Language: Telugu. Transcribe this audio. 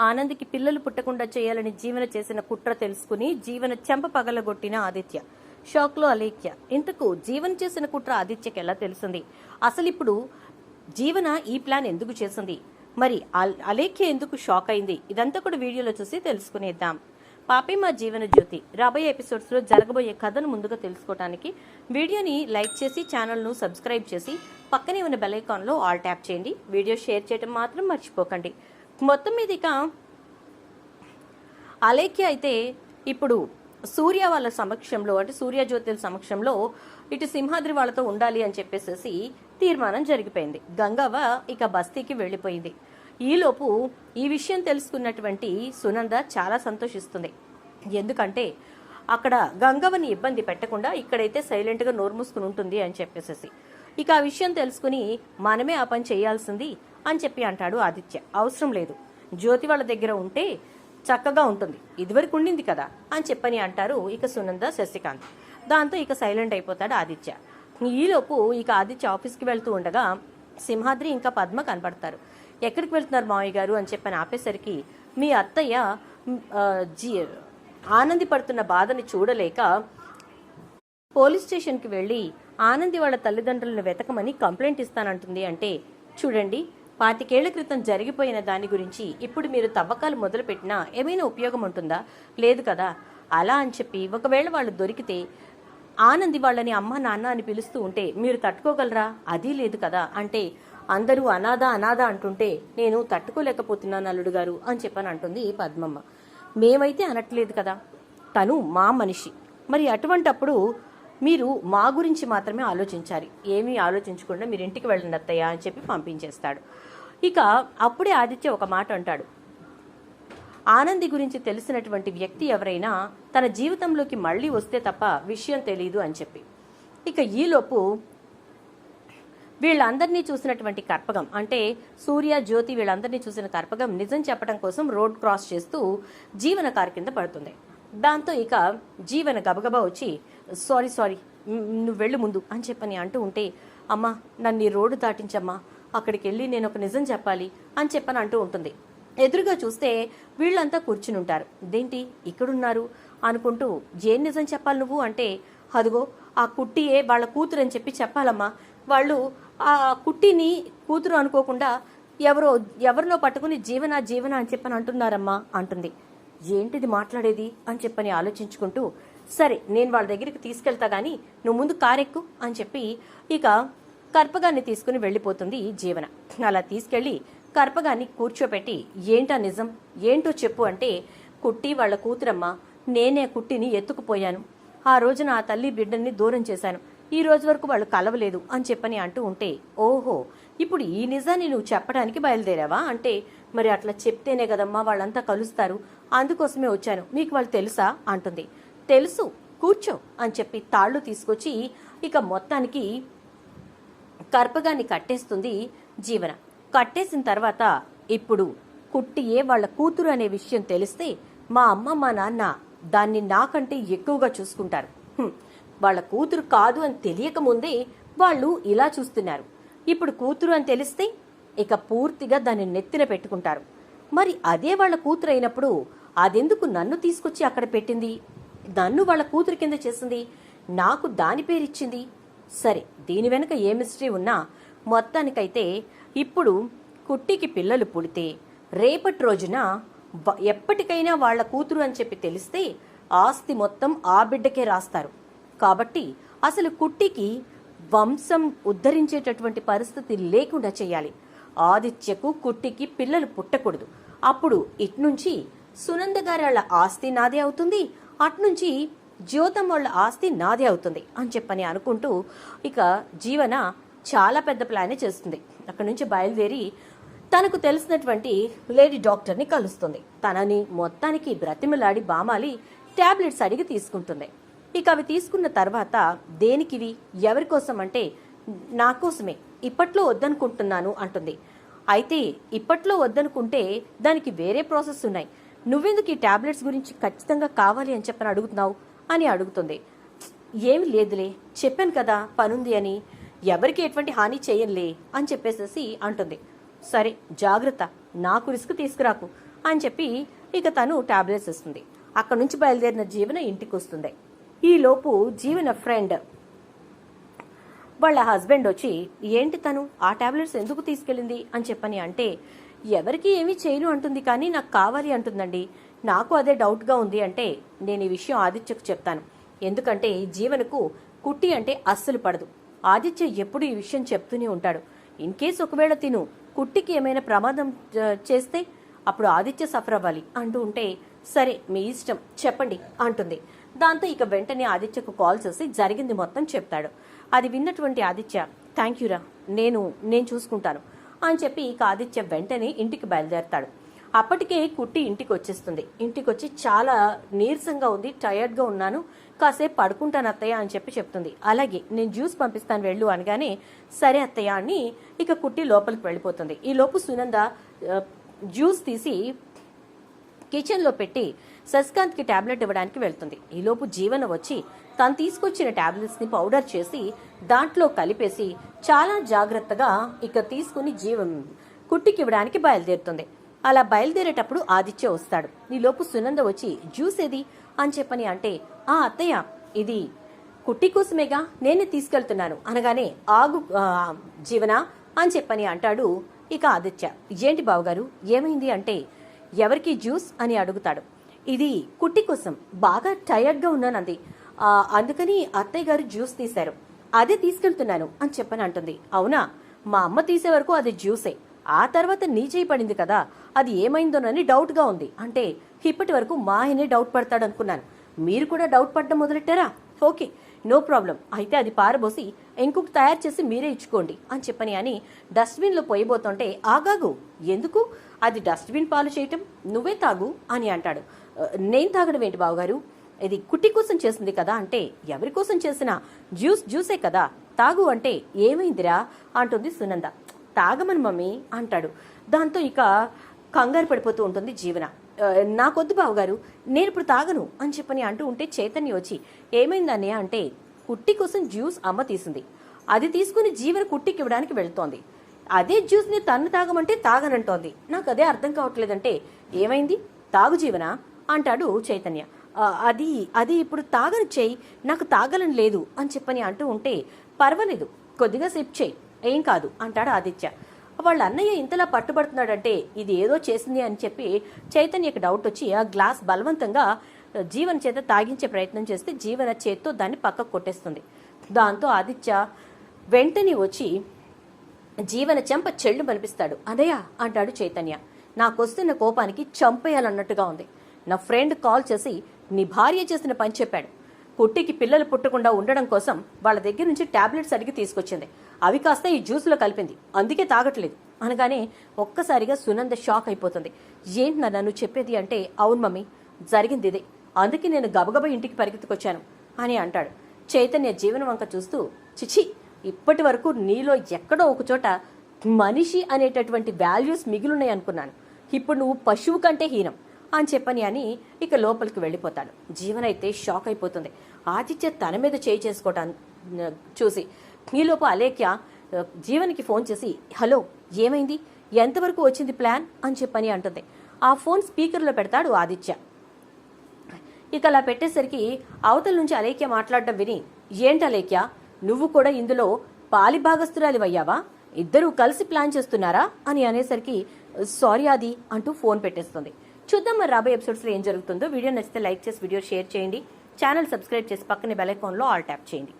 ఆనంద్కి పిల్లలు పుట్టకుండా చేయాలని జీవన చేసిన కుట్ర తెలుసుకుని జీవన చెంప పగలగొట్టిన ఆదిత్య. షాక్లో అలేఖ్య. ఇంతకు జీవన్ చేసిన కుట్ర ఆదిత్యకి ఎలా తెలిసింది? అసలు ఇప్పుడు జీవన ఈ ప్లాన్ ఎందుకు చేసింది? మరి అల్- అలేఖ్య ఎందుకు షాక్ అయింది? ఇదంతా కూడా వీడియోలో చూసి తెలుసుకునేద్దాం. పాపే మా జీవన జ్యోతి. రాబోయే ఎపిసోడ్స్లో జరగబోయే కథను ముందుగా తెలుసుకోవడానికి వీడియోని లైక్ చేసి ఛానల్ను సబ్స్క్రైబ్ చేసి పక్కనే ఉన్న బెల్ ఐకాన్లో ఆల్ ట్యాప్ చేయండి. వీడియో షేర్ చేయడం మాత్రం మర్చిపోకండి. మొత్తం మీద ఇక అలేఖ్య అయితే ఇప్పుడు సూర్య వాళ్ళ సమక్షంలో అంటే సూర్యజ్యోతుల సమక్షంలో ఇటు సింహాద్రి వాళ్ళతో ఉండాలి అని చెప్పేసి తీర్మానం జరిగిపోయింది. గంగవ్వ ఇక బస్తీకి వెళ్ళిపోయింది. ఈలోపు ఈ విషయం తెలుసుకున్నటువంటి సునంద చాలా సంతోషిస్తుంది. ఎందుకంటే అక్కడ గంగవ్వని ఇబ్బంది పెట్టకుండా ఇక్కడైతే సైలెంట్గా నోరు మూసుకుని ఉంటుంది అని చెప్పేసేసి. ఇక ఆ విషయం తెలుసుకుని మనమే ఆ పని చేయాల్సింది అని చెప్పి అంటాడు ఆదిత్య. అవసరం లేదు. జ్యోతి వాళ్ళ దగ్గర ఉంటే చక్కగా ఉంటుంది. ఇదివరకు ఉండింది కదా అని చెప్పని అంటారు ఇక సునంద శశికాంత్. దాంతో ఇక సైలెంట్ అయిపోతాడు ఆదిత్య. ఈలోపు ఇక ఆదిత్య ఆఫీస్కి వెళ్తూ ఉండగా సింహాద్రి ఇంకా పద్మ కనపడతారు. ఎక్కడికి వెళ్తున్నారు మావయ్య గారు అని చెప్పని ఆపేసరికి మీ అత్తయ్య జీ ఆనంది పడుతున్న బాధని చూడలేక పోలీస్ స్టేషన్కి వెళ్ళి ఆనంది వాళ్ళ తల్లిదండ్రులను వెతకమని కంప్లైంట్ ఇస్తానంటుంది అంటే చూడండి పాతికేళ్ళ క్రితం జరిగిపోయిన దాని గురించి ఇప్పుడు మీరు తవ్వకాలు మొదలుపెట్టినా ఏమైనా ఉపయోగం ఉంటుందా? లేదు కదా. అలా అని చెప్పి ఒకవేళ వాళ్ళు దొరికితే ఆనంది వాళ్ళని అమ్మ నాన్న అని పిలుస్తూ ఉంటే మీరు తట్టుకోగలరా? అది లేదు కదా. అంటే అందరూ అనాథ అనాథ అంటుంటే నేను తట్టుకోలేకపోతున్నాను అల్లుడు గారు అని చెప్పని అంటుంది పద్మమ్మ. మేమైతే అనట్లేదు కదా. తను మా మనిషి. మరి అటువంటప్పుడు మీరు మా గురించి మాత్రమే ఆలోచించాలి. ఏమీ ఆలోచించకుండా మీరు ఇంటికి వెళ్ళండి అత్తయ్య అని చెప్పి పంపించేస్తాడు. ఇక అప్పుడే ఆదిత్య ఒక మాట అంటాడు. ఆనంది గురించి తెలిసినటువంటి వ్యక్తి ఎవరైనా తన జీవితంలోకి మళ్ళీ వస్తే తప్ప విషయం తెలియదు అని చెప్పి. ఇక ఈలోపు వీళ్ళందరినీ చూసినటువంటి కర్పగం అంటే సూర్య జ్యోతి వీళ్ళందరినీ చూసిన కర్పగం నిజం చెప్పడం కోసం రోడ్ క్రాస్ చేస్తూ జీవన కారు కింద పడుతుంది. దాంతో ఇక జీవన గబగబా వచ్చి సారీ సారీ నువ్వు వెళ్ళు ముందు అని చెప్పని అంటూ ఉంటే అమ్మా నన్ను ఈ రోడ్డు దాటించమ్మా అక్కడికి వెళ్ళి నేను ఒక నిజం చెప్పాలి అని చెప్పని అంటూ ఉంటుంది. ఎదురుగా చూస్తే వీళ్ళంతా కూర్చుని ఉంటారు. దేంటి ఇక్కడున్నారు? అనుకుంటూ ఏం నిజం చెప్పాలి నువ్వు? అంటే అదిగో ఆ కుట్టియే వాళ్ళ కూతురు అని చెప్పి చెప్పాలమ్మా. వాళ్ళు ఆ కుట్టిని కూతురు అనుకోకుండా ఎవరో ఎవరినో పట్టుకుని జీవన జీవన అని చెప్పని అంటున్నారమ్మా అంటుంది. ఏంటిది మాట్లాడేది? అని చెప్పని ఆలోచించుకుంటూ సరే నేను వాళ్ళ దగ్గరికి తీసుకెళ్తా గాని నువ్వు ముందు కారెక్కు అని చెప్పి ఇక కర్పగాన్ని తీసుకుని వెళ్ళిపోతుంది జీవన. అలా తీసుకెళ్ళి కర్పగాన్ని కూర్చోపెట్టి ఏంటా నిజం? ఏంటో చెప్పు అంటే కుట్టి వాళ్ళ కూతురమ్మ నేనే కుట్టిని ఎత్తుకుపోయాను. ఆ రోజున ఆ తల్లి బిడ్డల్ని దూరం చేశాను. ఈ రోజు వరకు వాళ్ళు కలవలేదు అని చెప్పని అంటూ ఉంటే ఓహో ఇప్పుడు ఈ నిజాన్ని నువ్వు చెప్పడానికి బయలుదేరావా? అంటే మరి అట్లా చెప్తేనే కదమ్మా వాళ్ళంతా కలుస్తారు. అందుకోసమే వచ్చాను. మీకు వాళ్ళు తెలుసా? అంటుంది. తెలుసు. కూర్చో అని చెప్పి తాళ్ళు తీసుకొచ్చి ఇక మొత్తానికి కర్పగాన్ని కట్టేస్తుంది జీవన. కట్టేసిన తర్వాత ఇప్పుడు కుట్టియే వాళ్ళ కూతురు అనే విషయం తెలిస్తే మా అమ్మ మా నాన్న దాన్ని నాకంటే ఎక్కువగా చూసుకుంటారు. వాళ్ళ కూతురు కాదు అని తెలియక ముందే వాళ్ళు ఇలా చూస్తున్నారు. ఇప్పుడు కూతురు అని తెలిస్తే ఇక పూర్తిగా దాన్ని నెత్తిన పెట్టుకుంటారు. మరి అదే వాళ్ళ కూతురు అయినప్పుడు అదెందుకు నన్ను తీసుకొచ్చి అక్కడ పెట్టింది? నన్ను వాళ్ళ కూతురు కింద చేసింది? నాకు దాని పేరిచ్చింది? సరే దీని వెనుక ఏ మిస్టరీ ఉన్నా మొత్తానికైతే ఇప్పుడు కుట్టికి పిల్లలు పుడితే రేపటి రోజున ఎప్పటికైనా వాళ్ళ కూతురు అని చెప్పి తెలిస్తే ఆస్తి మొత్తం ఆ బిడ్డకే రాస్తారు. కాబట్టి అసలు కుట్టికి వంశం ఉద్ధరించేటటువంటి పరిస్థితి లేకుండా చేయాలి. ఆదిత్యకు కుట్టికి పిల్లలు పుట్టకూడదు. అప్పుడు ఇట్నుంచి సునంద గారి వాళ్ళ ఆస్తి నాదే అవుతుంది అట్నుంచి జ్యోతం వాళ్ళ ఆస్తి నాదే అవుతుంది అని చెప్పని అనుకుంటూ ఇక జీవన చాలా పెద్ద ప్లానే చేస్తుంది. అక్కడి నుంచి బయలుదేరి తనకు తెలిసినటువంటి లేడీ డాక్టర్ని కలుస్తుంది. తనని మొత్తానికి బ్రతిమలాడి బామాలి టాబ్లెట్స్ అడిగి తీసుకుంటుంది. ఇక అవి తీసుకున్న తర్వాత దేనికివి ఎవరి కోసం అంటే నా కోసమే ఇప్పట్లో వద్దనుకుంటున్నాను అంటుంది. అయితే ఇప్పట్లో వద్దనుకుంటే దానికి వేరే ప్రాసెస్ ఉన్నాయి. నువ్వెందుకు ఈ టాబ్లెట్స్ గురించి ఖచ్చితంగా కావాలి అని చెప్పని అడుగుతున్నావు అని అడుగుతుంది. ఏమి లేదులే చెప్పాను కదా పనుంది అని ఎవరికి ఎటువంటి హాని చేయనులే అని చెప్పేసేసి అంటుంది. సరే జాగ్రత్త నాకు రిస్క్ తీసుకురాకు అని చెప్పి ఇక తను టాబ్లెట్స్ ఇస్తుంది. అక్కడ నుంచి బయలుదేరిన జీవన ఇంటికి వస్తుంది ఈలోపు జీవన ఫ్రెండ్ వాళ్ళ హస్బెండ్ వచ్చి ఏంటి తను? ఆ టాబ్లెట్స్ ఎందుకు తీసుకెళ్ళింది? అని చెప్పని అంటే ఎవరికి ఏమీ చేయను అంటుంది కానీ నాకు కావాలి అంటుందండి. నాకు అదే డౌట్గా ఉంది అంటే నేను ఈ విషయం ఆదిత్యకు చెప్తాను. ఎందుకంటే జీవనకు కుట్టి అంటే అస్సలు పడదు. ఆదిత్య ఎప్పుడు ఈ విషయం చెప్తూనే ఉంటాడు. ఇన్ కేస్ ఒకవేళ తిను కుట్టికి ఏమైనా ప్రమాదం చేస్తే అప్పుడు ఆదిత్య సఫర్ అవ్వాలి. అంటూ ఉంటే సరే మీ ఇష్టం చెప్పండి అంటుంది. దాంతో ఇక వెంటనే ఆదిత్యకు కాల్ చేసి జరిగింది మొత్తం చెప్తాడు. అది విన్నటువంటి ఆదిత్య థ్యాంక్ యూరా నేను నేను చూసుకుంటాను. అని చెప్పి ఇక ఆదిత్య వెంటనే ఇంటికి బయలుదేరతాడు. అప్పటికే కుట్టి ఇంటికి వచ్చేస్తుంది. ఇంటికి వచ్చి చాలా నీరసంగా ఉంది టయర్డ్గా ఉన్నాను కాసేపు పడుకుంటాను అత్తయ్య అని చెప్పి చెప్తుంది. అలాగే నేను జ్యూస్ పంపిస్తాను వెళ్ళు అనగానే సరే అత్తయ్య అని ఇక కుట్టి లోపలికి వెళ్ళిపోతుంది. ఈ లోపు సునంద జ్యూస్ తీసి కిచెన్లో పెట్టి శశికాంత్కి టాబ్లెట్ ఇవ్వడానికి వెళ్తుంది. ఈలోపు జీవన వచ్చి తను తీసుకొచ్చిన టాబ్లెట్స్ని పౌడర్ చేసి దాంట్లో కలిపేసి చాలా జాగ్రత్తగా ఇక తీసుకుని జీవం కుట్టికి ఇవ్వడానికి బయలుదేరుతుంది. అలా బయలుదేరేటప్పుడు ఆదిత్య వస్తాడు. ఈలోపు సునంద వచ్చి జ్యూస్ ఏది? అని చెప్పని అంటే ఆ అత్తయ్య ఇది కుట్టి కోసమేగా? నేనే తీసుకెళ్తున్నాను. అనగానే ఆగు జీవన అని చెప్పని అంటాడు ఇక ఆదిత్య. ఏంటి బావగారు? ఏమైంది? అంటే ఎవరికి జ్యూస్? అని అడుగుతాడు. ఇది కుట్టి కోసం. బాగా టయర్డ్గా ఉన్నానంది. అందుకని అత్తయ్య గారు జ్యూస్ తీశారు. అదే తీసుకెళ్తున్నాను అని చెప్పని అంటుంది. అవునా? మా అమ్మ తీసే వరకు అది జ్యూసే. ఆ తర్వాత నీ చేయి పడింది కదా. అది ఏమైందోనని డౌట్గా ఉంది. అంటే ఇప్పటి వరకు మా ఆయనే డౌట్ పడతాడు అనుకున్నాను మీరు కూడా డౌట్ పడడం మొదలెట్టారా? Okay no problem. అయితే అది పారబోసి ఇంకొక తయారు చేసి మీరే ఇచ్చుకోండి అని చెప్పని అని డస్ట్బిన్లో పోయిపోతుంటే ఆగాగు ఎందుకు? అది డస్ట్బిన్ పాలు చేయటం. నువ్వే తాగు అని అంటాడు. నేను తాగడం ఏంటి బావగారు? ఇది కుట్టి కోసం చేసింది కదా అంటే ఎవరి కోసం చేసినా జ్యూస్ జ్యూసే కదా. తాగు అంటే ఏమైందిరా? అంటుంది సునంద. తాగమని మమ్మీ అంటాడు. దాంతో ఇక కంగారు పడిపోతూ ఉంటుంది జీవన. నాకొద్దు బావగారు నేను ఇప్పుడు తాగను అని చెప్పని అంటూ ఉంటే చైతన్య వచ్చి ఏమైందని అంటే కుట్టి కోసం జ్యూస్ అమ్మ తీసింది. అది తీసుకుని జీవన కుట్టికి ఇవ్వడానికి వెళుతోంది. అదే జ్యూస్ని తన్ను తాగమంటే తాగనంటోంది. నాకు అదే అర్థం కావట్లేదంటే ఏమైంది? తాగు జీవన. అంటాడు చైతన్య. అది అది ఇప్పుడు తాగని చేయి నాకు తాగలని లేదు అని చెప్పని అంటూ ఉంటే పర్వాలేదు కొద్దిగా సిప్ చేయి ఏం కాదు అంటాడు ఆదిత్య. వాళ్ళ అన్నయ్య ఇంతలా పట్టుబడుతున్నాడంటే ఇది ఏదో చేసింది అని చెప్పి చైతన్యకి డౌట్ వచ్చి ఆ గ్లాస్ బలవంతంగా జీవన చేత తాగించే ప్రయత్నం చేస్తే జీవన చేత్తో దాన్ని పక్కకు కొట్టేస్తుంది. దాంతో ఆదిత్య వెంటనే వచ్చి జీవన చెంప చెళ్ళు మనిపిస్తాడు అదయ్యా అంటాడు చైతన్య. నాకొస్తున్న కోపానికి చంపేయాలన్నట్టుగా ఉంది. నా ఫ్రెండ్ కాల్ చేసి నీ భార్య చేసిన పని చెప్పాడు. పుట్టికి పిల్లలు పుట్టకుండా ఉండడం కోసం వాళ్ళ దగ్గర నుంచి టాబ్లెట్స్ అడిగి తీసుకొచ్చింది. అవి కాస్త ఈ జ్యూస్లో కలిపింది. అందుకే తాగట్లేదు. అనగానే ఒక్కసారిగా సునంద షాక్ అయిపోతుంది. ఏంటి నన్ను చెప్పేది అంటే అవును మమ్మీ జరిగింది ఇదే. అందుకే నేను గబగబా ఇంటికి పరిగెత్తుకొచ్చాను అని అంటాడు. చైతన్య జీవనం వంక చూస్తూ చిచి ఇప్పటి వరకు నీలో ఎక్కడో ఒకచోట మనిషి అనేటటువంటి వాల్యూస్ మిగిలినాయి అనుకున్నాను ఇప్పుడు నువ్వు పశువు కంటే హీనం. అని చెప్పని అని ఇక లోపలికి వెళ్ళిపోతాడు. జీవన్ అయితే షాక్ అయిపోతుంది. ఆదిత్య తన మీద చేయి చేసుకోవటం చూసి ఈలోపు అలేఖ్య జీవన్కి ఫోన్ చేసి హలో ఏమైంది? ఎంతవరకు వచ్చింది ప్లాన్? అని చెప్పని అంటుంది. ఆ ఫోన్ స్పీకర్లో పెడతాడు ఆదిత్య. ఇక అలా పెట్టేసరికి అవతల నుంచి అలేఖ్య మాట్లాడడం విని ఏంటి అలేఖ్య నువ్వు కూడా ఇందులో పాలి భాగస్తురాలి అయ్యావా ఇద్దరూ కలిసి ప్లాన్ చేస్తున్నారా? అని అనేసరికి సారీ అది అంటూ ఫోన్ పెట్టేస్తుంది. చూద్దాం మరి రాబోయే ఎపిసోడ్స్లో ఏం జరుగుతుందో. వీడియో నచ్చితే లైక్ చేసి వీడియో షేర్ చేయండి. ఛానల్ సబ్స్క్రైబ్ చేసి పక్కనే బెల్ ఐకాన్లో ఆల్ ట్యాప్ చేయండి.